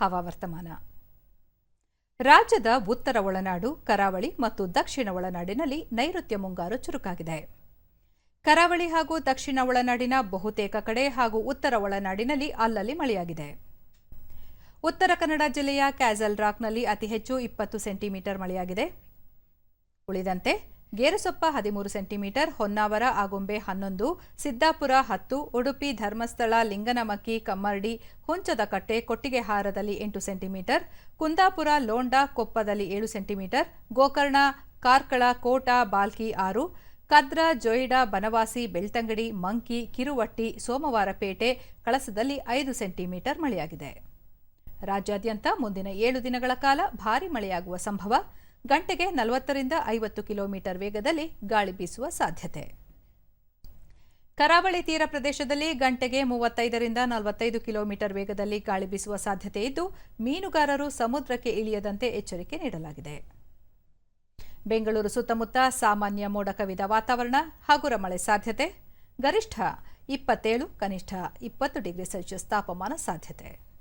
ಹವಾವರ್ತಮಾನ. ರಾಜ್ಯದ ಉತ್ತರ ಒಳನಾಡು, ಕರಾವಳಿ ಮತ್ತು ದಕ್ಷಿಣ ಒಳನಾಡಿನಲ್ಲಿ ನೈಋತ್ಯ ಮುಂಗಾರು ಚುರುಕಾಗಿದೆ. ಕರಾವಳಿ ಹಾಗೂ ದಕ್ಷಿಣ ಒಳನಾಡಿನ ಬಹುತೇಕ ಕಡೆ ಹಾಗೂ ಉತ್ತರ ಒಳನಾಡಿನಲ್ಲಿ ಅಲ್ಲಲ್ಲಿ ಮಳೆಯಾಗಿದೆ. ಉತ್ತರ ಕನ್ನಡ ಜಿಲ್ಲೆಯ ಕ್ಯಾಸಲ್ ರಾಕ್ನಲ್ಲಿ ಅತಿ ಹೆಚ್ಚು ಇಪ್ಪತ್ತು ಸೆಂಟಿಮೀಟರ್ ಮಳೆಯಾಗಿದೆ. ಉಳಿದಂತೆ ಗೇರುಸೊಪ್ಪ ಹದಿಮೂರು ಸೆಂಟಿಮೀಟರ್, ಹೊನ್ನಾವರ ಆಗುಂಬೆ ಹನ್ನೊಂದು, ಸಿದ್ದಾಪುರ ಹತ್ತು, ಉಡುಪಿ ಧರ್ಮಸ್ಥಳ ಲಿಂಗನಮಕ್ಕಿ ಕಮ್ಮರ್ಡಿ ಹುಂಚದಕಟ್ಟೆ ಕೊಟ್ಟಿಗೆಹಾರದಲ್ಲಿ ಎಂಟು ಸೆಂಟಿಮೀಟರ್, ಕುಂದಾಪುರ ಲೋಂಡಾ ಕೊಪ್ಪದಲ್ಲಿ ಏಳು ಸೆಂಟಿಮೀಟರ್, ಗೋಕರ್ಣ, ಕಾರ್ಕಳ, ಕೋಟ, ಬಾಲ್ಕಿ ಆರು, ಕದ್ರ, ಜೋಯಿಡಾ, ಬನವಾಸಿ, ಬೆಳ್ತಂಗಡಿ, ಮಂಕಿ, ಕಿರುವಟ್ಟಿ ಸೋಮವಾರಪೇಟೆ ಕಳಸದಲ್ಲಿ ಐದು ಸೆಂಟಿಮೀಟರ್ ಮಳೆಯಾಗಿದೆ. ರಾಜ್ಯಾದ್ಯಂತ ಮುಂದಿನ ಏಳು ದಿನಗಳ ಕಾಲ ಭಾರೀ ಮಳೆಯಾಗುವ ಸಂಭವ. ಗಂಟೆಗೆ ನಲವತ್ತರಿಂದ ಐವತ್ತು ಕಿಲೋಮೀಟರ್ ವೇಗದಲ್ಲಿ ಗಾಳಿ ಬೀಸುವ ಸಾಧ್ಯತೆ. ಕರಾವಳಿ ತೀರ ಪ್ರದೇಶದಲ್ಲಿ ಗಂಟೆಗೆ ಮೂವತ್ತೈದರಿಂದ ನಲವತ್ತೈದು ಕಿಲೋಮೀಟರ್ ವೇಗದಲ್ಲಿ ಗಾಳಿ ಬೀಸುವ ಸಾಧ್ಯತೆ ಇದ್ದು, ಮೀನುಗಾರರು ಸಮುದ್ರಕ್ಕೆ ಇಳಿಯದಂತೆ ಎಚ್ಚರಿಕೆ ನೀಡಲಾಗಿದೆ. ಬೆಂಗಳೂರು ಸುತ್ತಮುತ್ತ ಸಾಮಾನ್ಯ ಮೋಡ ಕವಿದ ವಾತಾವರಣ ಹಗುರ ಮಳೆ ಸಾಧ್ಯತೆ. ಗರಿಷ್ಠ ಇಪ್ಪತ್ತೇಳು, ಕನಿಷ್ಠ ಇಪ್ಪತ್ತು ಡಿಗ್ರಿ ಸೆಲ್ಸಿಯಸ್ ತಾಪಮಾನ ಸಾಧ್ಯತೆ.